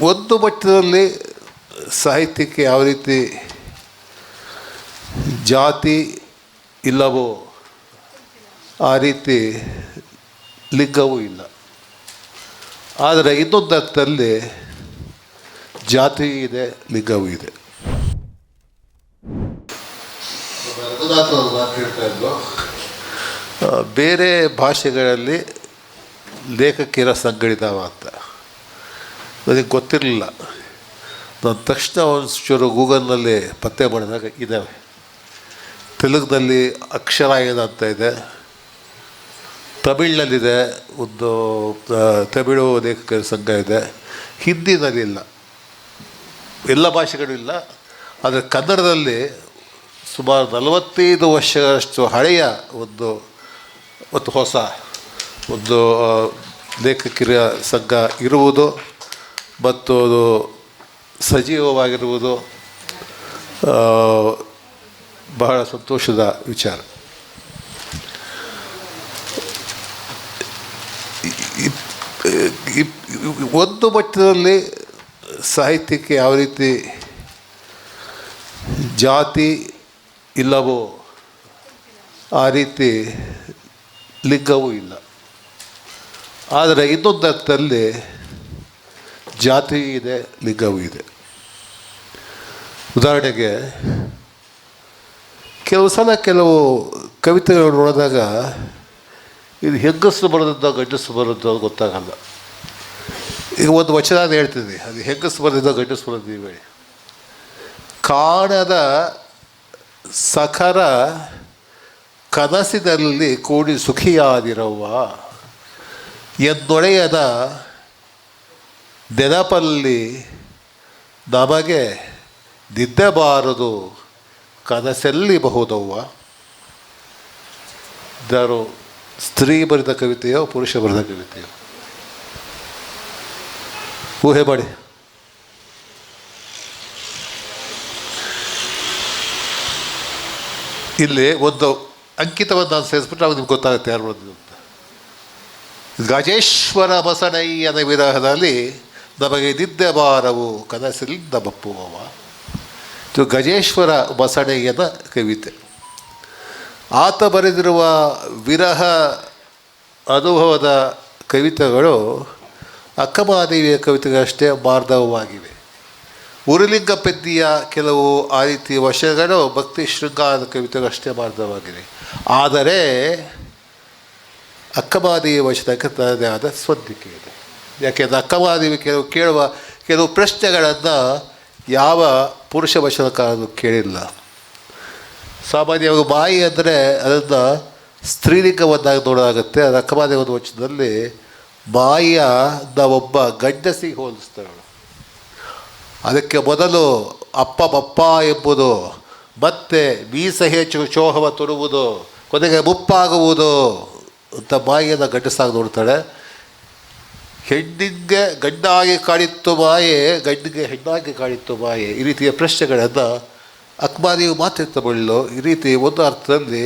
ಒಂದು ಮಟ್ಟದಲ್ಲಿ ಸಾಹಿತ್ಯಕ್ಕೆ ಯಾವ ರೀತಿ ಜಾತಿ ಇಲ್ಲವೋ ಆ ರೀತಿ ಲಿಂಗವೂ ಇಲ್ಲ. ಆದರೆ ಇನ್ನೊಂದು ಅರ್ಥದಲ್ಲಿ ಜಾತಿ ಇದೆ ಲಿಂಗವೂ ಇದೆ. ಬೇರೆ ಭಾಷೆಗಳಲ್ಲಿ ಲೇಖಕಿರ ಸಂಗಡಿದಾವ ಅಂತ ನನಗೆ ಗೊತ್ತಿರಲಿಲ್ಲ. ನಾನು ತಕ್ಷಣ ಒಂಚೂರು ಗೂಗಲ್ನಲ್ಲಿ ಪತ್ತೆ ಮಾಡಿದಾಗ ಇದ್ದಾವೆ ತೆಲುಗಿನಲ್ಲಿ ಅಕ್ಷರ ಏನಂತ ಇದೆ. ತಮಿಳ್ನಲ್ಲಿದೆ ಒಂದು ತಮಿಳು ಲೇಖಕರ ಸಂಘ ಇದೆ. ಹಿಂದಿನಲ್ಲಿಲ್ಲ ಎಲ್ಲ ಭಾಷೆಗಳು ಇಲ್ಲ. ಆದರೆ ಕನ್ನಡದಲ್ಲಿ ಸುಮಾರು ನಲವತ್ತೈದು ವರ್ಷಗಳಷ್ಟು ಹಳೆಯ ಒಂದು ಮತ್ತು ಹೊಸ ಒಂದು ಲೇಖಕಿಯರ ಸಂಘ ಇರುವುದು. ಮತ್ತು ಅದು ಸಜೀವವಾಗಿರುವುದು ಬಹಳ ಸಂತೋಷದ ವಿಚಾರ. ಒಂದು ಮಟ್ಟದಲ್ಲಿ ಸಾಹಿತ್ಯಕ್ಕೆ ಯಾವ ರೀತಿ ಜಾತಿ ಇಲ್ಲವೋ ಆ ರೀತಿ ಲಿಂಗವೂ ಇಲ್ಲ. ಆದರೆ ಇನ್ನೊಂದು ಅರ್ಥದಲ್ಲಿ ಜಾತಿ ಇದೆ, ಲಿಂಗವೂ ಇದೆ. ಉದಾಹರಣೆಗೆ, ಕೆಲವು ಸಲ ಕೆಲವು ಕವಿತೆಗಳು ನೋಡಿದಾಗ, ಇದು ಹೆಂಗಸು ಬರೋದ್ರಿಂದ ಗಂಡಸು ಬರೋದು ಗೊತ್ತಾಗಲ್ಲ. ಈಗ ಒಂದು ವಚನ ಅಂತ ಹೇಳ್ತೀನಿ, ಅದು ಹೆಂಗಸು ಬರೋದ್ರಿಂದ ಗಂಡಸು ಬರೋದು ನೀವು ಹೇಳಿ ಕಾಣದ ಸಖರ ಕನಸಿನಲ್ಲಿ ಕೂಡಿ ಸುಖಿಯಾದಿರವ್ವ, ಎನ್ನೊಡೆಯದ ನೆನಪಲ್ಲಿ ನಮಗೆ ನಿದ್ದೆಬಾರದು ಕನಸೆಲ್ಲಿ ಬಹುದವ್ವ ಇದಾರು ಸ್ತ್ರೀ ಬರೆದ ಕವಿತೆಯೋ ಪುರುಷ ಬರೆದ ಕವಿತೆಯೋ? ಊಹೆ ಮಾಡಿ. ಇಲ್ಲಿ ಒಂದು ಅಂಕಿತವನ್ನು ನಾನು ಸೇರಿಸ್ಬಿಟ್ಟು ಅವಾಗ ನಿಮ್ಗೆ ಗೊತ್ತಾಗುತ್ತೆ ಯಾರು ಬರೆದಿದ್ದು ಗಜೇಶ್ವರ ಬಸಣಯ್ಯನ ವಿರಹದಲ್ಲಿ ನಮಗೆ ನಿದ್ದೆ ಬಾರವು ಕನಸಿಲಿಂದ ಬಪ್ಪುವವ. ಇದು ಗಜೇಶ್ವರ ಬಸಣಯ್ಯನ ಕವಿತೆ. ಆತ ಬರೆದಿರುವ ವಿರಹ ಅನುಭವದ ಕವಿತೆಗಳು ಅಕ್ಕಮಹಾದೇವಿಯ ಕವಿತೆಗಳಷ್ಟೇ ಮಾರ್ಧವವಾಗಿವೆ ಉರುಲಿಂಗ ಪೆದ್ದಿಯ ಕೆಲವು ಆ ರೀತಿ ವಶಗಳು ಭಕ್ತಿ ಶೃಂಗಾರದ ಕವಿತೆಗಳಷ್ಟೇ ಮಾರ್ಧವಾಗಿವೆ ಆದರೆ ಅಕ್ಕಮಹಾದೇವಿಯ ವಶದಕ್ಕೆ ತನ್ನದೇ ಆದ ಸ್ವಂತಿಕೆ ಇದೆ ಯಾಕೆಂದರೆ ಅಕ್ಕಮಹಾದೇವಿ ಕೆಲವು ಕೇಳುವ ಕೆಲವು ಪ್ರಶ್ನೆಗಳನ್ನು ಯಾವ ಪುರುಷ ವಚನಕಾರರು ಕೇಳಿಲ್ಲ. ಸಾಮಾನ್ಯವಾಗಿ ಬಾಯಿ ಅಂದರೆ ಅದನ್ನು ಸ್ತ್ರೀಲಿಂಗವನ್ನಾಗಿ ನೋಡಲಾಗುತ್ತೆ. ಅಕ್ಕಮಹಾದೇವಿ ಒಂದು ವಚನದಲ್ಲಿ ಬಾಯಿಯ ಒಬ್ಬ ಗಂಡಸಿಗೆ ಹೋಲಿಸ್ತಾಳೆ ಅದಕ್ಕೆ ಮೊದಲು ಅಪ್ಪ ಬಪ್ಪ ಎಂಬುದು, ಮತ್ತೆ ಮೀಸ ಹೆಚ್ಚು ಶೋಹವ ತೊಡುವುದು, ಕೊನೆಗೆ ಮುಪ್ಪಾಗುವುದು ಅಂತ ಬಾಯಿಯನ್ನು ಗಂಡಸಾಗಿ ನೋಡ್ತಾಳೆ ಹೆಣ್ಣಿಗೆ ಗಂಡಾಗಿ ಕಾಣಿತ್ತು ಮಾಯೆ ಗಂಡಿಗೆ ಹೆಣ್ಣಾಗಿ ಕಾಣಿತ್ತು ಮಾಯೆ ಈ ರೀತಿಯ ಪ್ರಶ್ನೆಗಳನ್ನು ಅಕ್ಮಾದಿಯು ಮಾತಾಡ್ತಬಳ್ಳು ಈ ರೀತಿ ಒಂದು ಅರ್ಥದಲ್ಲಿ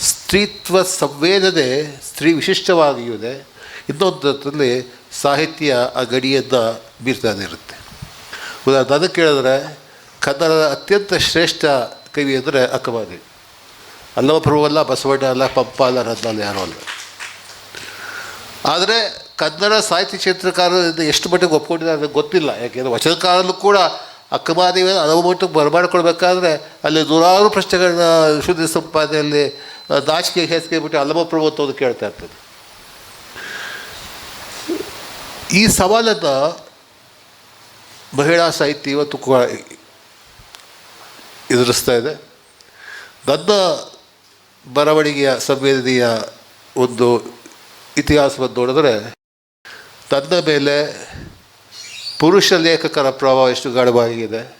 ಸ್ತ್ರೀತ್ವ ಸಂವೇದನೆ ಸ್ತ್ರೀ ವಿಶಿಷ್ಟವಾಗಿಯೂ ಇದೆ ಇನ್ನೊಂದು ಅರ್ಥದಲ್ಲಿ ಸಾಹಿತ್ಯ ಆ ಗಡಿಯನ್ನು ಮೀರ್ತಾನೆ ಇರುತ್ತೆ ಉದಾಹರಣೆ ಹೇಳಿದ್ರೆ ಕನ್ನಡದ ಅತ್ಯಂತ ಶ್ರೇಷ್ಠ ಕವಿ ಅಂದರೆ ಅಕ್ಕಮಾದೇವಿ ಅಲ್ಲವ ಪ್ರಭುವಲ್ಲ ಬಸವಣ್ಣ ಅಲ್ಲ ಪಂಪ ಅಲ್ಲ ರತ್ನಾಲ ಯಾರೂ ಅಲ್ಲ. ಆದರೆ ಕನ್ನಡ ಸಾಹಿತ್ಯ ಕ್ಷೇತ್ರಕಾರರಿಂದ ಎಷ್ಟು ಮಟ್ಟಿಗೆ ಒಪ್ಕೊಂಡಿದ್ದಾರೆ ನನಗೆ ಗೊತ್ತಿಲ್ಲ. ಯಾಕೆಂದರೆ ವಚನಕಾರಲ್ಲೂ ಕೂಡ ಅಕ್ಕಮಾದೇವಿ ಹಲವು ಮಟ್ಟಿಗೆ ಬರಮಾಡಿಕೊಳ್ಬೇಕಾದ್ರೆ ಅಲ್ಲಿ ನೂರಾರು ಪ್ರಶ್ನೆಗಳನ್ನ ಶುದ್ಧ ಸಂಪಾದನೆಯಲ್ಲಿ ದಾಚಿಕೆ ಹೇಸಿಗೆ ಬಿಟ್ಟು ಅಲ್ಲಮ ಅಂತ ಕೇಳ್ತಾ ಇರ್ತದೆ. ಈ ಸವಾಲನ್ನು ಮಹಿಳಾ ಸಾಹಿತ್ಯ ಇವತ್ತು ಎದುರಿಸ್ತಾ ಇದೆ. ನನ್ನ ಬರವಣಿಗೆಯ ಸಂವೇದನೆಯ ಒಂದು ಇತಿಹಾಸವನ್ನು ನೋಡಿದ್ರೆ ನನ್ನ ಮೇಲೆ ಪುರುಷ ಲೇಖಕರ ಪ್ರಭಾವ ಎಷ್ಟು ಗಾಢವಾಗಿದೆ.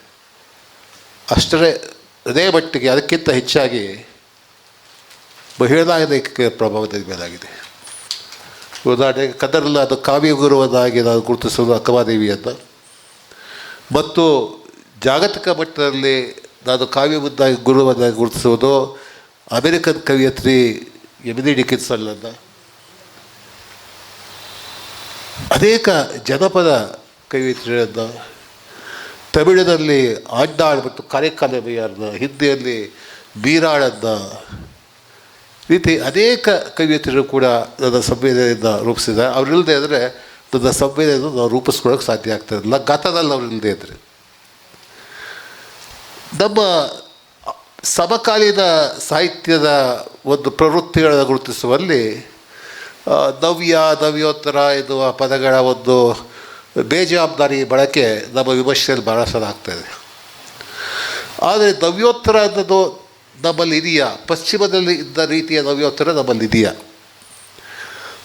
ಅಷ್ಟರೇ ಅದೇ ಮಟ್ಟಿಗೆ ಅದಕ್ಕಿಂತ ಹೆಚ್ಚಾಗಿ ಮಹಿಳಾ ಲೇಖಕರ ಪ್ರಭಾವ ಮೇಲಾಗಿದೆ. ಉದಾಹರಣೆಗೆ ಕನ್ನಡದಲ್ಲಿ ಅದು ಕಾವ್ಯ ಗುರುವನ್ನಾಗಿ ನಾನು ಗುರುತಿಸೋದು ಅಕ್ಕಮಾದೇವಿಯನ್ನು ಮತ್ತು ಜಾಗತಿಕ ಮಟ್ಟದಲ್ಲಿ ನಾನು ಕಾವ್ಯಬದ್ಧಾಗಿ ಗುರುವನ್ನಾಗಿ ಗುರುತಿಸುವುದು ಅಮೆರಿಕನ್ ಕವಿಯತ್ರಿ ಎಮಿನಿ ಡಿಕಿನ್ಸನ್ನನ್ನು ಅನೇಕ ಜನಪದ ಕವಿತೆಗಳನ್ನು ತಮಿಳಿನಲ್ಲಿ ಆಡ್ನಾಳ್ ಮತ್ತು ಕಾರ್ಯಕ್ಕಾಲಮೆಯರನ್ನ ಹಿಂದಿಯಲ್ಲಿ ಬೀರಾಳನ್ನ ರೀತಿ ಅನೇಕ ಕವಿಯತ್ರಿಗಳು ಕೂಡ ನನ್ನ ಸಂವೇದನೆಯಿಂದ ರೂಪಿಸಿದ್ದಾರೆ. ಅವರಿಲ್ಲದೆ ಅಂದರೆ ನನ್ನ ಸಂವೇದನೆಯನ್ನು ನಾವು ರೂಪಿಸ್ಕೊಳ್ಳೋಕೆ ಸಾಧ್ಯ ಆಗ್ತದೆ ಇರಲಿಲ್ಲ ಗತದಲ್ಲಿ ಅವರಿಲ್ಲದೆ ಇದ್ದರೆ ನಮ್ಮ ಸಮಕಾಲೀನ ಸಾಹಿತ್ಯದ ಒಂದು ಪ್ರವೃತ್ತಿಗಳನ್ನು ಗುರುತಿಸುವಲ್ಲಿ ಆ, ದವ್ಯೋತ್ತರ ಎನ್ನುವ ಪದಗಳ ಒಂದು ಬೇಜವಾಬ್ದಾರಿ ಬಳಕೆ ನಮ್ಮ ವಿಮರ್ಶೆಯಲ್ಲಿ ಬಳಸಲಾಗ್ತದೆ ಆದರೆ ದವ್ಯೋತ್ತರ ಅನ್ನೋದು ನಮ್ಮಲ್ಲಿ ಇದೆಯಾ? ಪಶ್ಚಿಮದಲ್ಲಿ ಇದ್ದ ರೀತಿಯ ನವ್ಯೋತ್ತರ ನಮ್ಮಲ್ಲಿ ಇದೆಯಾ?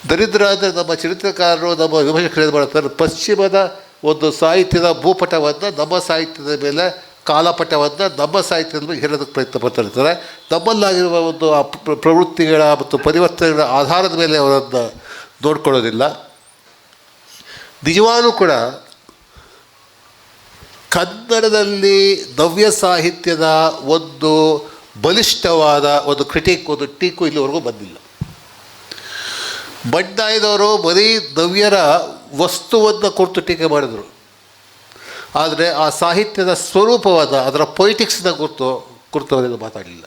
ದರಿದ್ರ ಅಂದರೆ ನಮ್ಮ ಚರಿತ್ರಕಾರರು ನಮ್ಮ ವಿಮರ್ಶಕರು ಏನು ಮಾಡ್ತಾರೆ? ಪಶ್ಚಿಮದ ಒಂದು ಸಾಹಿತ್ಯದ ಭೂಪಟವನ್ನು ನಮ್ಮ ಸಾಹಿತ್ಯದ ಮೇಲೆ ಕಾಲಪಟವನ್ನು ನಮ್ಮ ಸಾಹಿತ್ಯದ ಮೇಲೆ ಹೇಳೋದಕ್ಕೆ ಪ್ರಯತ್ನ ಪಡ್ತಿರ್ತಾರೆ ನಮ್ಮಲ್ಲಾಗಿರುವ ಒಂದು ಆ ಪ್ರವೃತ್ತಿಗಳ ಮತ್ತು ಪರಿವರ್ತನೆಗಳ ಆಧಾರದ ಮೇಲೆ ಅವರನ್ನು ನೋಡ್ಕೊಳ್ಳೋದಿಲ್ಲ. ನಿಜವಾನು ಕೂಡ ಕನ್ನಡದಲ್ಲಿ ನವ್ಯ ಸಾಹಿತ್ಯದ ಒಂದು ಬಲಿಷ್ಠವಾದ ಒಂದು ಕ್ರಿಟಿಕ್, ಒಂದು ಟೀಕು ಇಲ್ಲಿವರೆಗೂ ಬಂದಿಲ್ಲ. ಬಂಡಾಯದವರು ಬರೀ ನವ್ಯರ ವಸ್ತುವನ್ನು ಕುರಿತು ಟೀಕೆ ಮಾಡಿದರು. ಆದರೆ ಆ ಸಾಹಿತ್ಯದ ಸ್ವರೂಪವಾದ ಅದರ ಪೊಯಿಟಿಕ್ಸ್ನ ಕುರಿತು ಕುರಿತು ಅವರೇನು ಮಾತಾಡಲಿಲ್ಲ.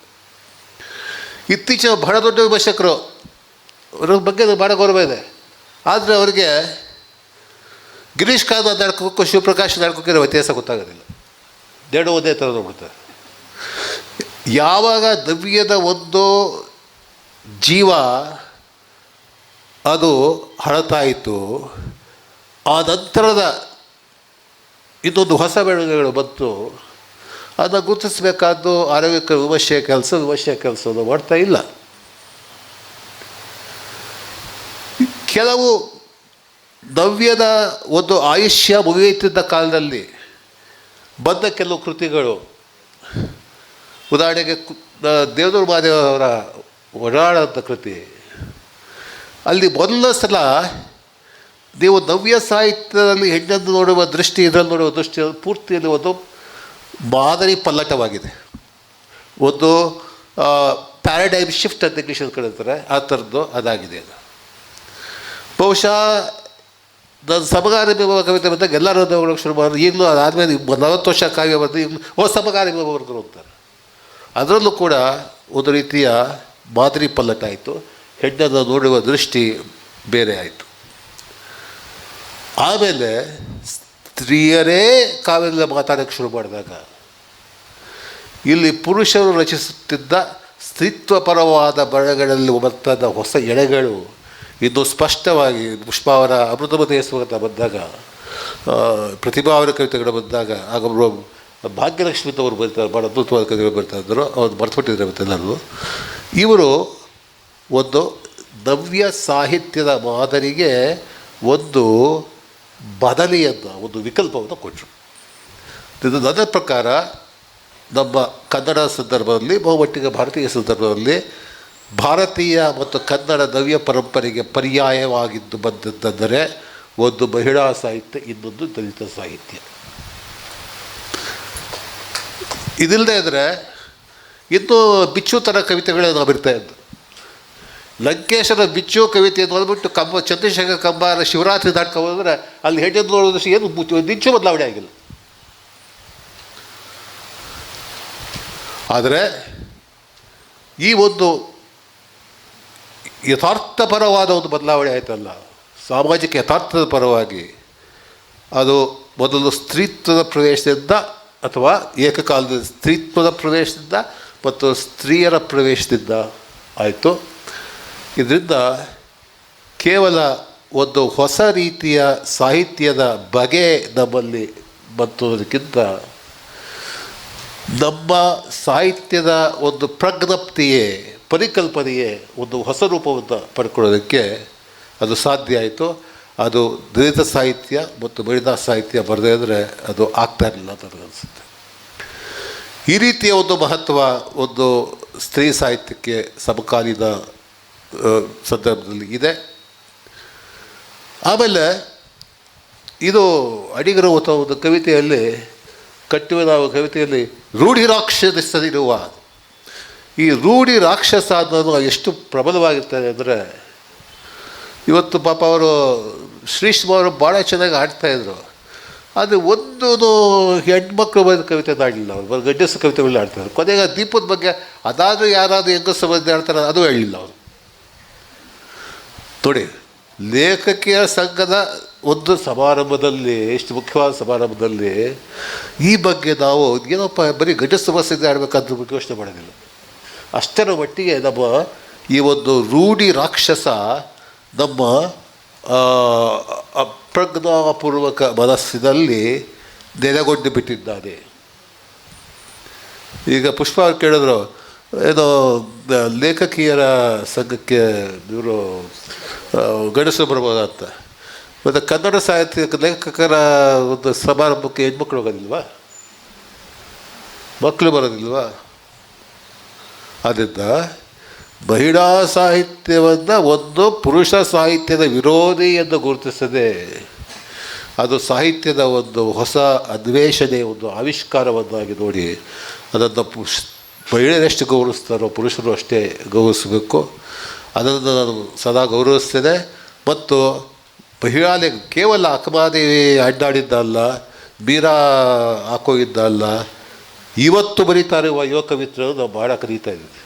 ಇತ್ತೀಚಿನ ಬಹಳ ದೊಡ್ಡ ವಿಮರ್ಶಕರು ಅವ್ರ ಬಗ್ಗೆ ಭಾಳ ಗೌರವ ಇದೆ. ಆದರೆ ಅವರಿಗೆ ಗಿರೀಶ್ ಕಾದ ನಡ್ಕೋಕ್ಕೂ ಶಿವಪ್ರಕಾಶ್ ನಡ್ಕೋಕ್ಕಿರೋ ವ್ಯತ್ಯಾಸ ಗೊತ್ತಾಗೋದಿಲ್ಲ. ಎರಡು ಒಂದೇ ಥರ ನೋಡ್ಬಿಡ್ತಾರೆ. ಯಾವಾಗ ನವ್ಯದ ಒಂದು ಜೀವ ಅದು ಹಳತಾಯಿತು ಆ ನಂತರದ ಇನ್ನೊಂದು ಹೊಸ ಬೆಳವಣಿಗೆಗಳು ಬಂತು. ಅದನ್ನು ಗುರುತಿಸಬೇಕಾದ್ದು ಆರೋಗ್ಯಕ್ಕೆ ವಿಮರ್ಶೆಯ ಕೆಲಸ, ವಿಮರ್ಶೆಯ ಕೆಲಸವನ್ನು ಮಾಡ್ತಾ ಇಲ್ಲ. ಕೆಲವು ನವ್ಯದ ಒಂದು ಆಯುಷ್ಯ ಮುಗಿಯುತ್ತಿದ್ದ ಕಾಲದಲ್ಲಿ ಬಂದ ಕೆಲವು ಕೃತಿಗಳು. ಉದಾಹರಣೆಗೆ ದೇವದೂರು ಮಹಾದೇವರವರ ಒಡಾಳ ಕೃತಿ. ಅಲ್ಲಿ ಮೊದಲ ಸಲ ನೀವು ನವ್ಯ ಸಾಹಿತ್ಯದಲ್ಲಿ ಹೆಣ್ಣನ್ನು ನೋಡುವ ದೃಷ್ಟಿ, ಇದರಲ್ಲಿ ನೋಡುವ ದೃಷ್ಟಿ ಪೂರ್ತಿಯಲ್ಲಿ ಒಂದು ಮಾದರಿ ಪಲ್ಲಟವಾಗಿದೆ. ಒಂದು ಪ್ಯಾರಡೈಮ್ ಶಿಫ್ಟ್ ಅಂತ ಇಂಗ್ಲೀಷಲ್ಲಿ ಕರೀತಾರೆ, ಆ ಥರದ್ದು ಅದಾಗಿದೆ ಅದು. ಬಹುಶಃ, ನನ್ನ ಸಮಗಾರ ವಿಭವ ಕವಿತೆ ಬಂದಾಗ ಎಲ್ಲರೂ ಓದೋಕೆ ಶುರು ಮಾಡಿದ್ರು ಈಗಲೂ ಅದಾದಮೇಲೆ ನಲವತ್ತು ವರ್ಷ ಕಾವ್ಯ ಬಂದು ಈಗ ಓ ಸಮಗಾರ ವಿಭವ ಬರೆದ್ರು ಅಂತಾರೆ. ಅದರಲ್ಲೂ ಕೂಡ ಒಂದು ರೀತಿಯ ಮಾದರಿ ಪಲ್ಲಟ ಆಯಿತು, ಹೆಣ್ಣನ್ನು ನೋಡುವ ದೃಷ್ಟಿ ಬೇರೆ ಆಯಿತು. ಆಮೇಲೆ ಸ್ತ್ರೀಯರೇ ಕಾವ್ಯದಿಂದ ಮಾತಾಡೋಕ್ಕೆ ಶುರು ಮಾಡಿದಾಗ, ಇಲ್ಲಿ ಪುರುಷರು ರಚಿಸುತ್ತಿದ್ದ ಸ್ತ್ರೀತ್ವಪರವಾದ ಬರಗಳಲ್ಲಿ ಬರ್ತಾದ ಹೊಸ ಎಳೆಗಳು ಇದು ಸ್ಪಷ್ಟವಾಗಿ ಪುಷ್ಪ ಅವರ ಅಮೃತಮತೆಯ ಸ್ವಾಗತ ಬಂದಾಗ ಪ್ರತಿಭಾ ಅವರ ಕವಿತೆಗಳು ಬಂದಾಗ, ಆಗ ಭಾಗ್ಯಲಕ್ಷ್ಮಿ ಅವರು ಬರೀತಾರೆ ಭಾಳ ಅದ್ಭುತವಾದ ಕವಿತೆಗಳು ಬರ್ತಾ ಇದ್ದರು ಅವ್ರು ಇವತ್ತೆಲ್ಲರೂ ಇವರು ಒಂದು ನವ್ಯ ಸಾಹಿತ್ಯದ ಮಾದರಿಗೆ ಒಂದು ಬದಲಿಯನ್ನು ಒಂದು ವಿಕಲ್ಪವನ್ನು ಕೊಟ್ಟರು. ಇದು ನನ್ನ ಪ್ರಕಾರ ನಮ್ಮ ಕನ್ನಡ ಸಂದರ್ಭದಲ್ಲಿ, ಬಹುಮಟ್ಟಿಗೆ ಭಾರತೀಯ ಸಂದರ್ಭದಲ್ಲಿ ಭಾರತೀಯ ಮತ್ತು ಕನ್ನಡ ನವ್ಯ ಪರಂಪರೆಗೆ ಪರ್ಯಾಯವಾಗಿದ್ದು ಬಂದದ್ದೆಂದರೆ ಒಂದು ಮಹಿಳಾ ಸಾಹಿತ್ಯ, ಇನ್ನೊಂದು ದಲಿತ ಸಾಹಿತ್ಯ. ಇದಿಲ್ಲದೆ ಅಂದರೆ ಇನ್ನೂ ಬಿಚ್ಚು ಥರ ಕವಿತೆಗಳೇ ನಾವು ಇದ್ದು? ಲಂಕೇಶರ ಬಿಚ್ಚು ಕವಿತೆ ಅಂತ ಬಂದ್ಬಿಟ್ಟು ಕಂಬ, ಚಂದ್ರಶೇಖರ ಕಂಬಾರ ಶಿವರಾತ್ರಿ ನಾಟಕ ಹೋದ್ರೆ ಅಲ್ಲಿ ಹೆಡ್ಡೆದ್ದು ನೋಡೋದಷ್ಟು ಏನು ನಿಂಚು ಬದಲಾವಣೆ ಆಗಿಲ್ಲ. ಆದರೆ ಈ ಒಂದು ಯಥಾರ್ಥಪರವಾದ ಒಂದು ಬದಲಾವಣೆ ಆಯ್ತಲ್ಲ, ಸಾಮಾಜಿಕ ಯಥಾರ್ಥದ ಪರವಾಗಿ ಅದು ಮೊದಲು ಸ್ತ್ರೀತ್ವದ ಪ್ರವೇಶದಿಂದ ಅಥವಾ ಏಕಕಾಲದ ಸ್ತ್ರೀತ್ವದ ಪ್ರವೇಶದಿಂದ ಮತ್ತು ಸ್ತ್ರೀಯರ ಪ್ರವೇಶದಿಂದ ಆಯಿತು. ಇದರಿಂದ ಕೇವಲ ಒಂದು ಹೊಸ ರೀತಿಯ ಸಾಹಿತ್ಯದ ಬಗೆ ನಮ್ಮಲ್ಲಿ ಬಂತುದಕ್ಕಿಂತ ನಮ್ಮ ಸಾಹಿತ್ಯದ ಒಂದು ಪ್ರಜ್ಞಪ್ತಿಯೇ, ಪರಿಕಲ್ಪನೆಯೇ ಒಂದು ಹೊಸ ರೂಪವನ್ನು ಪಡ್ಕೊಳ್ಳೋದಕ್ಕೆ ಅದು ಸಾಧ್ಯ ಆಯಿತು. ಅದು ದಲಿತ ಸಾಹಿತ್ಯ ಮತ್ತು ಮಹಿಳಾ ಸಾಹಿತ್ಯ ಬರದೇ ಅಂದರೆ ಅದು ಆಗ್ತಾ ಇರಲಿಲ್ಲ ಅಂತ ನನಗನ್ಸುತ್ತೆ ಈ ರೀತಿಯ ಒಂದು ಮಹತ್ವ ಒಂದು ಸ್ತ್ರೀ ಸಾಹಿತ್ಯಕ್ಕೆ ಸಮಕಾಲೀನ ಸಂದರ್ಭದಲ್ಲಿ ಇದೆ. ಆಮೇಲೆ ಇದು ಅಡಿಗರ ಅಥವಾ ಒಂದು ಕವಿತೆಯಲ್ಲಿ, ಕಟ್ಟುವ ಕವಿತೆಯಲ್ಲಿ, ರೂಢಿ ರಾಕ್ಷಸದಿರುವ ಈ ರೂಢಿ ರಾಕ್ಷಸ ಅನ್ನೋದು ಎಷ್ಟು ಪ್ರಬಲವಾಗಿರ್ತದೆ ಅಂದರೆ, ಇವತ್ತು ಪಾಪ ಅವರು ಶ್ರೀಶ್ ಅವರು ಭಾಳ ಚೆನ್ನಾಗಿ ಆಡ್ತಾಯಿದ್ರು ಆದರೆ ಒಂದು ಹೆಣ್ಮಕ್ಳು ಬರೆದ ಕವಿತೆ ಆಡಲಿಲ್ಲ ಅವರು. ಗಡ್ಡಸ ಕವಿತೆಗಳನ್ನ ಆಡ್ತಾರೆ ಕೊನೆಗೆ ದೀಪದ ಬಗ್ಗೆ ಅದಾದರೂ ಯಾರಾದರೂ ಹೆಂಗಸ ಬಂದು ಆಡ್ತಾರೆ ಅದು ಹೇಳಲಿಲ್ಲ ಅವರು. ನೋಡಿ, ಲೇಖಕಿಯ ಸಂಘದ ಒಂದು ಸಮಾರಂಭದಲ್ಲಿ, ಎಷ್ಟು ಮುಖ್ಯವಾದ ಸಮಾರಂಭದಲ್ಲಿ ಈ ಬಗ್ಗೆ ನಾವು ಏನಪ್ಪ ಬರೀ ಘಟ ಸಮಸ್ಯೆಯಿಂದ ಆಡಬೇಕಂತ ಯೋಚನೆ ಮಾಡೋದಿಲ್ಲ. ಅಷ್ಟರ ಮಟ್ಟಿಗೆ ನಮ್ಮ ಈ ಒಂದು ರೂಢಿ ರಾಕ್ಷಸ ನಮ್ಮ ಅಪ್ರಜ್ಞಾಪೂರ್ವಕ ಮನಸ್ಸಿನಲ್ಲಿ ನೆಲೆಗೊಂಡು ಬಿಟ್ಟಿದ್ದಾನೆ. ಈಗ ಪುಷ್ಪ ಅವ್ರು ಕೇಳಿದ್ರು ಏನೋ ಲೇಖಕಿಯರ ಸಂಘಕ್ಕೆ ಇವರು ಗಂಡಸರು ಬರ್ಬೋದಂತ. ಮತ್ತು ಕನ್ನಡ ಸಾಹಿತ್ಯ ಲೇಖಕರ ಒಂದು ಸಮಾರಂಭಕ್ಕೆ ಹೆಣ್ಮಕ್ಳು ಹೋಗೋದಿಲ್ವಾ? ಮಕ್ಕಳು ಬರೋದಿಲ್ವಾ? ಆದ್ದರಿಂದ ಮಹಿಳಾ ಸಾಹಿತ್ಯವನ್ನು ಒಂದು ಪುರುಷ ಸಾಹಿತ್ಯದ ವಿರೋಧಿ ಎಂದು ಗುರುತಿಸದೆ, ಅದು ಸಾಹಿತ್ಯದ ಒಂದು ಹೊಸ ಅನ್ವೇಷಣೆ, ಒಂದು ಆವಿಷ್ಕಾರವನ್ನಾಗಿ ನೋಡಿ, ಅದನ್ನು ಪುಷ್ ಮಹಿಳೆಯರೆಷ್ಟು ಗೌರವಿಸ್ತಾರೋ ಪುರುಷರು ಅಷ್ಟೇ ಗೌರವಿಸಬೇಕು. ಅದನ್ನು ನಾನು ಸದಾ ಗೌರವಿಸ್ತೇನೆ. ಮತ್ತು ಮಹಿಳಾಲೆ ಕೇವಲ ಅಕ್ಕಮಾದೇವಿ ಅಡ್ಡಾಡಿದ್ದಲ್ಲ, ಬೀರ ಹಾಕೋಗಿದ್ದಲ್ಲ, ಇವತ್ತು ಬರೀತಾ ಇರುವ ಯುವ ಕವಿತ್ರರು ನಾವು ಭಾಳ ಕರೀತಾ ಇದ್ದೀವಿ.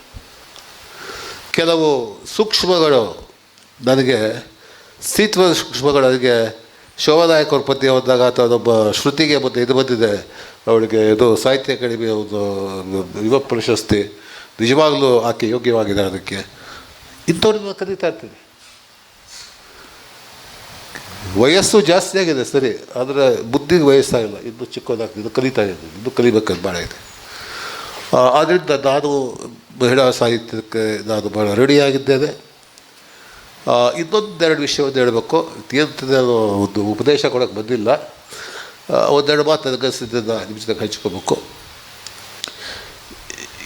ಕೆಲವು ಸೂಕ್ಷ್ಮಗಳು ನನಗೆ ಸ್ಥಿತ್ವದ ಸೂಕ್ಷ್ಮಗಳು ನನಗೆ ಶೋಭಾನಾಯಕ್ ಅವ್ರ ಪದ್ಯ ಬಂದಾಗ ಅಥವಾ ಅದೊಬ್ಬ ಶ್ರುತಿಗೆ ಮತ್ತು ಇದು ಬಂದಿದೆ, ಅವಳಿಗೆ ಇದು ಸಾಹಿತ್ಯ ಅಕಾಡೆಮಿ ಒಂದು ಯುವ ಪ್ರಶಸ್ತಿ, ನಿಜವಾಗಲೂ ಆಕೆ ಯೋಗ್ಯವಾಗಿದೆ ಅದಕ್ಕೆ. ಇಂಥವ್ರನ್ನ ಕಲಿತಾ ಇರ್ತೀನಿ ವಯಸ್ಸು ಜಾಸ್ತಿ ಆಗಿದೆ, ಸರಿ, ಆದರೆ ಬುದ್ಧಿಗೆ ವಯಸ್ಸಾಗಿಲ್ಲ. ಇನ್ನು ಚಿಕ್ಕದಾಗ್ತದೆ ಇದು ಕಲಿತಾ ಇದ್ದೀನಿ ಇನ್ನೂ ಕಲಿಬೇಕಂತ ಭಾಳ ಇದೆ. ಆದ್ದರಿಂದ ನಾನು ಮಹಿಳಾ ಸಾಹಿತ್ಯಕ್ಕೆ ನಾನು ಭಾಳ ರೆಡಿಯಾಗಿದ್ದೇನೆ ಇನ್ನೊಂದೆರಡು ವಿಷಯವನ್ನು ಹೇಳಬೇಕು. ತೀರ್ಥದ ಒಂದು ಉಪದೇಶ ಕೊಡೋಕ್ಕೆ ಬಂದಿಲ್ಲ. ಒಂದೆರಡು ಮಾತು ನನಗೆ ಅನಿಸಿದ್ದನ್ನು ನಿಮ್ಮ ಜೊತೆ ಹಂಚ್ಕೋಬೇಕು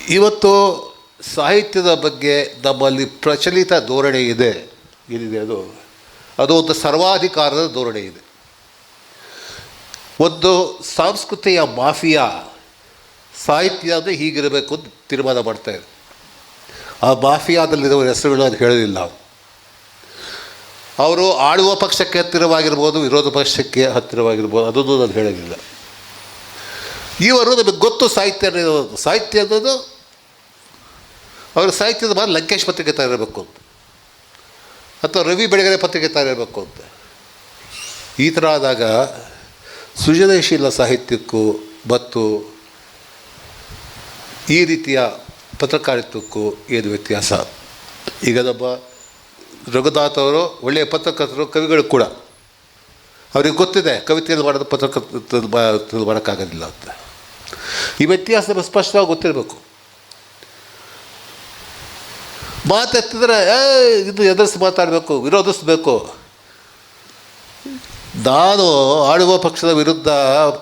ಇವತ್ತು ಸಾಹಿತ್ಯದ ಬಗ್ಗೆ ನಮ್ಮಲ್ಲಿ ಪ್ರಚಲಿತ ಧೋರಣೆ ಇದೆ. ಏನಿದೆ ಅದು? ಅದು ಒಂದು ಸರ್ವಾಧಿಕಾರದ ಧೋರಣೆ ಇದೆ. ಒಂದು ಸಾಂಸ್ಕೃತಿಯ ಮಾಫಿಯಾ ಸಾಹಿತ್ಯ ಅಂದರೆ ಹೀಗಿರಬೇಕು ಅಂತ ತೀರ್ಮಾನ ಮಾಡ್ತಾ ಇದೆ ಆ ಮಾಫಿಯಾದಲ್ಲಿರುವ ಹೆಸರುಗಳು ಅದು ಹೇಳೋದಿಲ್ಲ ಅವರು ಆಳುವ ಪಕ್ಷಕ್ಕೆ ಹತ್ತಿರವಾಗಿರ್ಬೋದು, ವಿರೋಧ ಪಕ್ಷಕ್ಕೆ ಹತ್ತಿರವಾಗಿರ್ಬೋದು ಅದನ್ನು ನಾನು ಹೇಳೋದಿಲ್ಲ ಇವರು ನಮಗೆ ಗೊತ್ತು ಸಾಹಿತ್ಯ ಸಾಹಿತ್ಯ ಅನ್ನೋದು ಅವರ ಸಾಹಿತ್ಯದ ಮೇಲೆ ಲಂಕೇಶ್ ಪತ್ರಿಕೆ ತಯಾರಿರಬೇಕು ಅಂತ. ಅಥವಾ ರವಿ ಬೆಳಗೆರೆ ಪತ್ರಿಕೆ ತಯಾರಿರಬೇಕು ಅಂತ. ಈ ಥರ ಆದಾಗ ಸೃಜನಶೀಲ ಸಾಹಿತ್ಯಕ್ಕೂ ಮತ್ತು ಈ ರೀತಿಯ ಪತ್ರಕಾರಿತ್ವಕ್ಕೂ ಏನು ವ್ಯತ್ಯಾಸ? ಈಗ ನಮ್ಮ ರಘುನಾಥ್ ಅವರು ಒಳ್ಳೆಯ ಪತ್ರಕರ್ತರು, ಕವಿಗಳು ಕೂಡ. ಅವ್ರಿಗೆ ಗೊತ್ತಿದೆ, ಕವಿತೆಯಲ್ಲಿ ಮಾಡೋದು ಪತ್ರಕರ್ತದ ಮಾಡೋಕ್ಕಾಗೋದಿಲ್ಲ ಅಂತ. ಈ ವ್ಯತ್ಯಾಸ ಸ್ಪಷ್ಟವಾಗಿ ಗೊತ್ತಿರಬೇಕು. ಮಾತೆತ್ತಿದ್ರೆ ಇದು ಎದುರಿಸಿ ಮಾತಾಡಬೇಕು, ವಿರೋಧಿಸಬೇಕು. ನಾನು ಆಳುವ ಪಕ್ಷದ ವಿರುದ್ಧ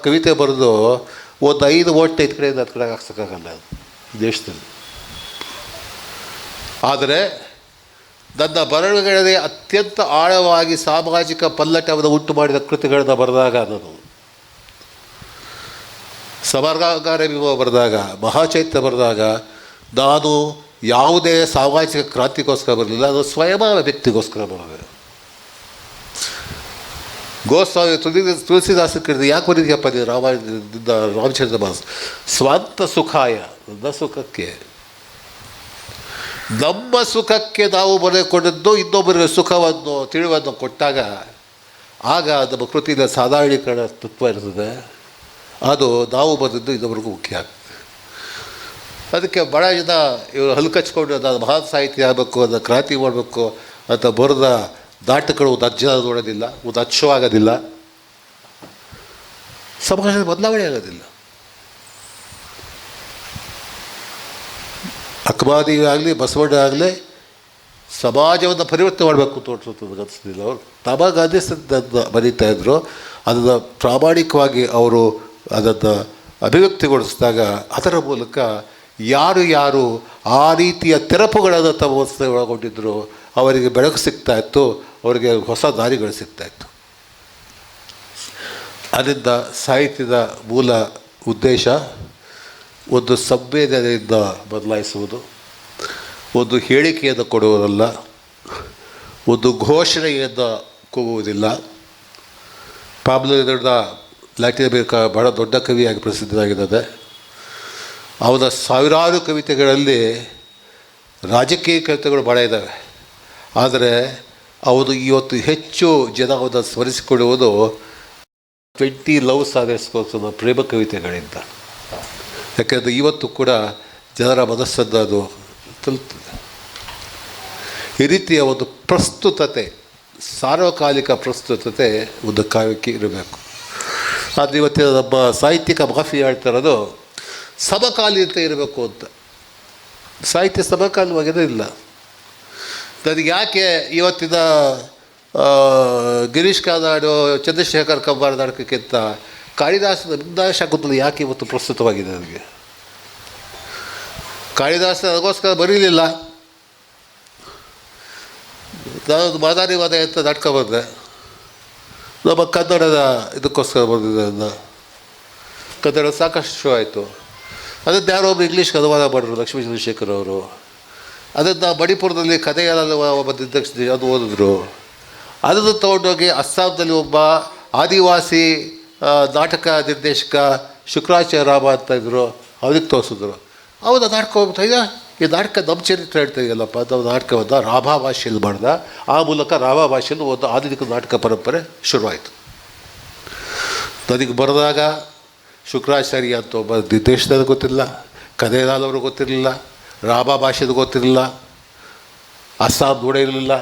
ಕವಿತೆ ಬರೆದು ಒಂದು ಐದು ಓಟ್ ಐದು ಕಡೆಯಿಂದ ಹತ್ತು ಕಡೆ ಹಾಕ್ಸೋಕ್ಕಾಗಲ್ಲ. ದೇಶದಲ್ಲಿ. ಆದರೆ ನನ್ನ ಬರವಣಿಗೆಯಲ್ಲಿ ಅತ್ಯಂತ ಆಳವಾಗಿ ಸಾಮಾಜಿಕ ಪಲ್ಲಟವನ್ನು ಉಂಟು ಮಾಡಿದ ಕೃತಿಗಳನ್ನು ಬರೆದಾಗ ನಾನು ಸಮರ್ಗಾಂಗಾರ ವಿಮೋ ಬರೆದಾಗ, ಮಹಾಚೈತ್ಯ ಬರೆದಾಗ, ನಾನು ಯಾವುದೇ ಸಾಮಾಜಿಕ ಕ್ರಾಂತಿಗೋಸ್ಕರ ಬರಲಿಲ್ಲ, ಅದು ಸ್ವಯಂ ವ್ಯಕ್ತಿಗೋಸ್ಕರ ಬರೋದು ಗೋಸ್ವಾಮಿ ತುಳಸಿ ತುಳಸಿದಾಸ ಕೇಳಿದ್ರೆ ಯಾಕೆ ಬರೀದ್ಯಪ್ಪ ನೀವು ರಾಮಾಯಣದಿಂದ, ರಾಮಚಂದ್ರ ಮಾಸ್ ಸ್ವಂತ ಸುಖಾಯ ನನ್ನ ಸುಖಕ್ಕೆ. ನಮ್ಮ ಸುಖಕ್ಕೆ ನಾವು ಬರೆದುಕೊಂಡದ್ದು ಇನ್ನೊಬ್ಬರಿಗೆ ಸುಖವನ್ನು, ತಿಳಿವನ್ನು ಕೊಟ್ಟಾಗ ಆಗ ನಮ್ಮ ಕೃತಿಯ ಸಾಧಾರಣೀಕರಣ ತತ್ವ ಇರ್ತದೆ. ಅದು ನಾವು ಬರೆದಿದ್ದು ಇನ್ನೊಬ್ರಿಗೂ ಮುಖ್ಯ ಆಗ್ತದೆ. ಅದಕ್ಕೆ ಭಾಳ ಜನ ಇವರು ಹಲ್ಕಚ್ಕೊಂಡು ನಾನು ಮಹಾನ್ ಸಾಹಿತ್ಯ ಆಗಬೇಕು, ಅದನ್ನು ಕ್ರಾಂತಿ ಮಾಡಬೇಕು, ಅಂತ ಬರೆದ ನಾಟಕಗಳು ಒಂದು ಅಜ್ಜನ ನೋಡೋದಿಲ್ಲ, ಒಂದು ಅಚ್ಚವಾಗೋದಿಲ್ಲ. ಸಮಾಜದ ಬದಲಾವಣೆ ಆಗೋದಿಲ್ಲ. ಅಕ್ಬಾದಿಗೆ ಆಗಲಿ, ಬಸವಣ್ಣ ಆಗಲಿ, ಸಮಾಜವನ್ನು ಪರಿವರ್ತನೆ ಮಾಡಬೇಕು ಅಂತ ಅನಿಸ್ತಿಲ್ಲ ಅವರು. ತಮಗೆ ಅನ್ನಿಸಿದ್ದನ್ನು ಬರೀತಾ ಇದ್ದರು ಅದನ್ನು ಪ್ರಾಮಾಣಿಕವಾಗಿ ಅವರು ಅದನ್ನು ಅಭಿವ್ಯಕ್ತಿಗೊಳಿಸಿದಾಗ ಅದರ ಮೂಲಕ ಯಾರು ಯಾರು ಆ ರೀತಿಯ ತೆರಪುಗಳನ್ನು ತಮ್ಮ ವಸ್ತು ಒಳಗೊಂಡಿದ್ದರು ಅವರಿಗೆ ಬೆಳಕು ಸಿಗ್ತಾ ಇತ್ತು, ಅವರಿಗೆ ಹೊಸ ದಾರಿಗಳು ಸಿಗ್ತಾ ಇತ್ತು. ಅದರಿಂದ ಸಾಹಿತ್ಯದ ಮೂಲ ಉದ್ದೇಶ ಒಂದು ಸಂವೇದನೆಯಿಂದ ಬದಲಾಯಿಸುವುದು, ಒಂದು ಹೇಳಿಕೆಯನ್ನು ಕೊಡುವುದಲ್ಲ, ಒಂದು ಘೋಷಣೆಯನ್ನು ಕೂಗುವುದಿಲ್ಲ. ಪಾಬ್ಲೋ ಲ್ಯಾಟಿನ್ ಅಮೆರಿಕ ಬಹಳ ದೊಡ್ಡ ಕವಿಯಾಗಿ ಪ್ರಸಿದ್ಧವಾಗಿದ್ದಾರೆ ಅವನ ಸಾವಿರಾರು ಕವಿತೆಗಳಲ್ಲಿ ರಾಜಕೀಯ ಕವಿತೆಗಳು ಭಾಳ ಇದ್ದಾವೆ. ಆದರೆ ಅವನು ಇವತ್ತು ಹೆಚ್ಚು ಜನ ಅವನ್ನು ಸ್ಮರಿಸಿಕೊಳ್ಳುವುದು ಟ್ವೆಂಟಿ ಲವ್ ಸಾಧರಿಸ್ಕೋತನ ಪ್ರೇಮ ಕವಿತೆಗಳಿಂದ. ಯಾಕೆಂದರೆ ಇವತ್ತು ಕೂಡ ಜನರ ಮನಸ್ಸನ್ನು ಅದು ತಲುಪ್ತದೆ ಈ ರೀತಿಯ ಒಂದು ಪ್ರಸ್ತುತತೆ, ಸಾರ್ವಕಾಲಿಕ ಪ್ರಸ್ತುತತೆ ಒಂದು ಕಾವ್ಯಕ್ಕೆ ಇರಬೇಕು. ಆದರೆ ಇವತ್ತಿನ ನಮ್ಮ ಸಾಹಿತ್ಯಿಕ ಮಾಫಿ ಹೇಳ್ತಾ ಇರೋದು ಸಮಕಾಲೀನತೆ ಇರಬೇಕು ಅಂತ. ಸಾಹಿತ್ಯ ಸಮಕಾಲೀನವಾಗಿದೆ ಇಲ್ಲ. ನನಗೆ ಯಾಕೆ ಇವತ್ತಿನ ಗಿರೀಶ್ ಕಾದಾಡು, ಚಂದ್ರಶೇಖರ್ ಕಂಬಾರ ನಾಟಕಕ್ಕಿಂತ ಕಾಳಿದಾಸನ ಮುಗ್ಧ ಶಾಕುಂತಲ ಯಾಕೆ ಇವತ್ತು ಪ್ರಸ್ತುತವಾಗಿದೆ ನನಗೆ ಕಾಳಿದಾಸ ಅದಕ್ಕೋಸ್ಕರ ಬರೀಲಿಲ್ಲ. ನಾನೊಂದು ಮಾದಾರಿ ವಾದ ಅಂತ ನಾಟಕ ಬಂದೆ. ನಮ್ಮ ಕನ್ನಡದ ಇದಕ್ಕೋಸ್ಕರ ಬಂದಿದೆ ಅದನ್ನು. ಕನ್ನಡ ಸಾಕಷ್ಟು ಶೋ ಆಯಿತು. ಅದನ್ನು ಯಾರೋ ಒಬ್ರು ಇಂಗ್ಲೀಷ್ಗೆ ಅನುವಾದ ಮಾಡಿದ್ರು ಲಕ್ಷ್ಮೀ ಚಂದ್ರಶೇಖರ್ ಅವರು. ಅದನ್ನು ಮಣಿಪುರದಲ್ಲಿ ಒಬ್ಬ ನಿರ್ದೇಶನ ಅದು ಓದಿದ್ರು. ಅದನ್ನು ತಗೊಂಡೋಗಿ ಅಸ್ಸಾಂನಲ್ಲಿ ಒಬ್ಬ ಆದಿವಾಸಿ ನಾಟಕ ನಿರ್ದೇಶಕ ಶುಕ್ರಾಚಾರ್ಯ ರಾಮ ಅಂತ ಇದ್ದರು ಅವ್ರಿಗೆ ತೋರಿಸಿದ್ರು. ಹೌದಾ, ನಾಟಕ ಈ ನಾಟಕ ನಮ್ಮ ಚರಿತ್ರೆ ಹೇಳ್ತಾ ಇದೆಯಲ್ಲಪ್ಪ, ನಾವು ನಾಟಕವನ್ನು ರಾಭಾ ಭಾಷೆಯಲ್ಲಿ ಮಾಡ್ದ. ಆ ಮೂಲಕ ರಾಭಾ ಭಾಷೆಯಲ್ಲಿ ಒಂದು ಆಧುನಿಕ ನಾಟಕ ಪರಂಪರೆ ಶುರುವಾಯಿತು. ನನಗೆ ಬರೆದಾಗ ಶುಕ್ರಾಚಾರ್ಯ ಅಂತ ಒಬ್ಬ ನಿರ್ದೇಶನದ ಗೊತ್ತಿಲ್ಲ ಕಥೆಲಾದವರು ಗೊತ್ತಿರಲಿಲ್ಲ ರಾಭಾ ಭಾಷೆದು ಗೊತ್ತಿರಲಿಲ್ಲ, ಅಸ್ಸಾಂ ನೋಡೇ ಇರಲಿಲ್ಲ,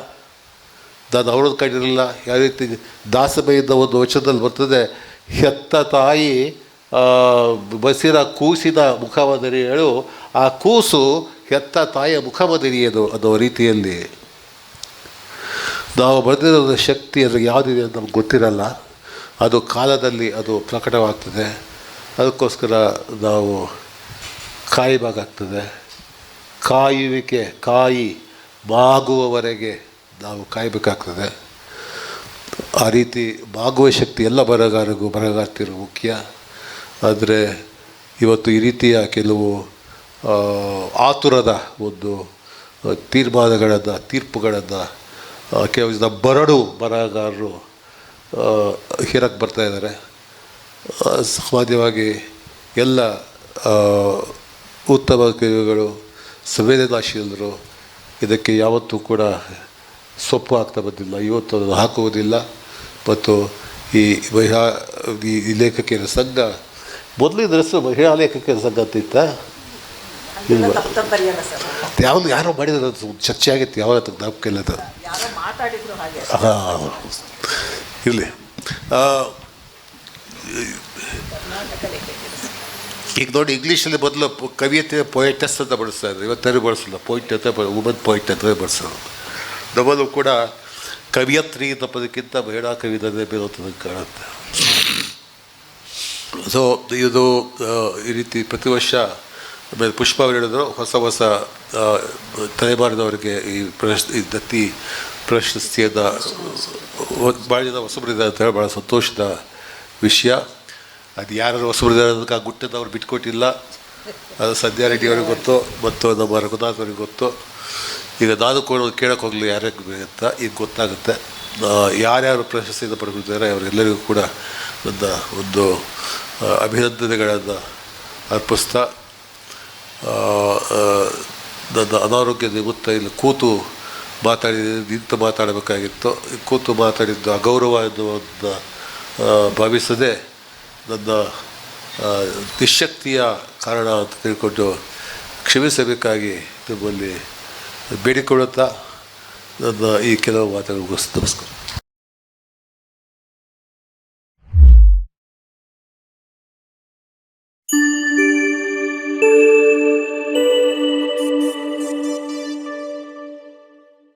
ನಾನು ಅವ್ರದ್ದು ಕಂಡಿರಲಿಲ್ಲ ಯಾವ ರೀತಿ ದಾಸಬೈಯಿಂದ ಒಂದು ವಚನದಲ್ಲಿ ಬರ್ತದೆ ಹೆತ್ತ ತಾಯಿ ಬಸಿರ ಕೂಸಿದ ಮುಖವದರಿಯಳು ಆ ಕೂಸು ಹೆತ್ತ ತಾಯಿಯ ಮುಖವದರಿಯದು ಅನ್ನೋ ರೀತಿಯಲ್ಲಿ. ನಾವು ಬರೆದಿರೋ ಶಕ್ತಿ ಅದು ಯಾವುದಿದೆ ಅಂತ ನಮ್ಗೆ ಗೊತ್ತಿರಲ್ಲ. ಅದು ಕಾಲದಲ್ಲಿ ಅದು ಪ್ರಕಟವಾಗ್ತದೆ. ಅದಕ್ಕೋಸ್ಕರ ನಾವು ಕಾಯಬೇಕಾಗ್ತದೆ. ಕಾಯುವಿಕೆ, ಕಾಯಿ ಬಾಗುವವರೆಗೆ ನಾವು ಕಾಯಬೇಕಾಗ್ತದೆ. ಆ ರೀತಿ ಬಾಗುವ ಶಕ್ತಿ ಎಲ್ಲ ಬರಹಗಾರರಿಗೂ ಬರಗಾರ್ತಿರು ಮುಖ್ಯ. ಆದರೆ ಇವತ್ತು ಈ ರೀತಿಯ ಕೆಲವು ಆತುರದ ಒಂದು ತೀರ್ಮಾನಗಳನ್ನು, ತೀರ್ಪುಗಳನ್ನು ಕೆಲವು ಬರಡು ಬರಹಗಾರರು ಹೀರಕ್ಕೆ ಬರ್ತಾ ಇದ್ದಾರೆ. ಸಾಮಾನ್ಯವಾಗಿ ಎಲ್ಲ ಉತ್ತಮ ಕವಿಗಳು, ಸಂವೇದನಾಶೀಲರು ಇದಕ್ಕೆ ಯಾವತ್ತೂ ಕೂಡ ಸೊಪ್ಪು ಹಾಕ್ತಾ ಬಂದಿಲ್ಲ, ಇವತ್ತು ಅದನ್ನು ಹಾಕುವುದಿಲ್ಲ. ಮತ್ತು ಈ ಮಹಿಳಾ ಈ ಲೇಖಕಿಯರ ಸಂಘ ಮೊದಲು ಇದ್ರ ಹೆಸರು ಮಹಿಳಾ ಲೇಖಕಿಯರ ಸಂಘ ಅಂತಿತ್ತ ಯಾವ್ದು ಯಾರೋ ಮಾಡಿದ್ರೆ ಅದು ಚರ್ಚೆ ಆಗಿತ್ತು ಯಾವ ಜ್ಞಾಪಕ ಇಲ್ಲ ಅದು. ಹಾಂ ಇರಲಿ. ಈಗ ನೋಡಿ ಇಂಗ್ಲೀಷಲ್ಲಿ ಮೊದಲು ಕವಿಯತೆ ಪೊಯೆಟಸ್ ಅಂತ ಬಳಸ್ತಾ ಇದ್ರು. ಇವತ್ತಾರು ಬಳಸಲ್ಲ. ಪೊಯಿಟ್ ಅಂತ ವುಮನ್ ಪೊಯಿಟ್ ಅಂತ ಬಳಸೋದು. ನಮ್ಮಲ್ಲೂ ಕೂಡ ಕವಿಯತ್ರಿ ಅಂತ ಪದಕ್ಕಿಂತ ಮಹಿಳಾ ಕವಿതನೇ ಬೇರೆ ಕಾಣುತ್ತೆ. ಸೊ ಇದು ಈ ರೀತಿ ಪ್ರತಿ ವರ್ಷ ಆಮೇಲೆ ಪುಷ್ಪ ಅವರು ಹೇಳಿದ್ರು, ಹೊಸ ಹೊಸ ತಲೆಮಾರಿನವರಿಗೆ ಈ ಪ್ರಶ್ ಈ ದತ್ತಿ ಪ್ರಶಸ್ತಿಯನ್ನು ಭಾಳ ಜನ ಹೊಸಬರಿದ್ದಾರೆ ಅಂತ ಹೇಳಿ ಭಾಳ ಸಂತೋಷದ ವಿಷಯ. ಅದು ಯಾರು ಹೊಸಬರಿದ್ದಾರೆ ಅದಕ್ಕೆ ಆ ಗುಟ್ಟನ್ನು ಅವ್ರು ಬಿಟ್ಕೊಟ್ಟಿಲ್ಲ. ಅದು ಸಂಧ್ಯಾ ರೆಡ್ಡಿಯವ್ರಿಗೆ ಗೊತ್ತು, ಮತ್ತು ನಮ್ಮ ರಘುನಾಥ್ ಅವ್ರಿಗೆ ಗೊತ್ತು. ಈಗ ನಾನು ಕೂಡ ಕೇಳಕ್ಕೆ ಹೋಗಲಿ ಯಾರ್ಯಾರು ಅಂತ ಈಗ ಗೊತ್ತಾಗುತ್ತೆ. ಯಾರ್ಯಾರು ಪ್ರಶಸ್ತಿಯಿಂದ ಪಡೆದಿದ್ದಾರೆ, ಅವರೆಲ್ಲರಿಗೂ ಕೂಡ ನನ್ನ ಒಂದು ಅಭಿನಂದನೆಗಳನ್ನು ಅರ್ಪಿಸ್ತಾ ನನ್ನ ಅನಾರೋಗ್ಯ ನಿಮಿತ್ತ ಇಲ್ಲಿ ಕೂತು ಮಾತಾಡಿ, ನಿಂತು ಮಾತಾಡಬೇಕಾಗಿತ್ತು. ಕೂತು ಮಾತಾಡಿದ್ದು ಅಗೌರವ ಎನ್ನುವುದನ್ನು ಭಾವಿಸದೆ ನನ್ನ ನಿಶಕ್ತಿಯ ಕಾರಣ ಅಂತ ತಿಳ್ಕೊಂಡು ಕ್ಷಮಿಸಬೇಕಾಗಿ ನಿಮ್ಮಲ್ಲಿ ಬೇಡಿಕೊಳ್ಳುತ್ತಾ ನನ್ನ ಈ ಕೆಲವು ಮಾತುಗಳು ಮುಗಿಸ್ತು ನಮಸ್ಕಾರ.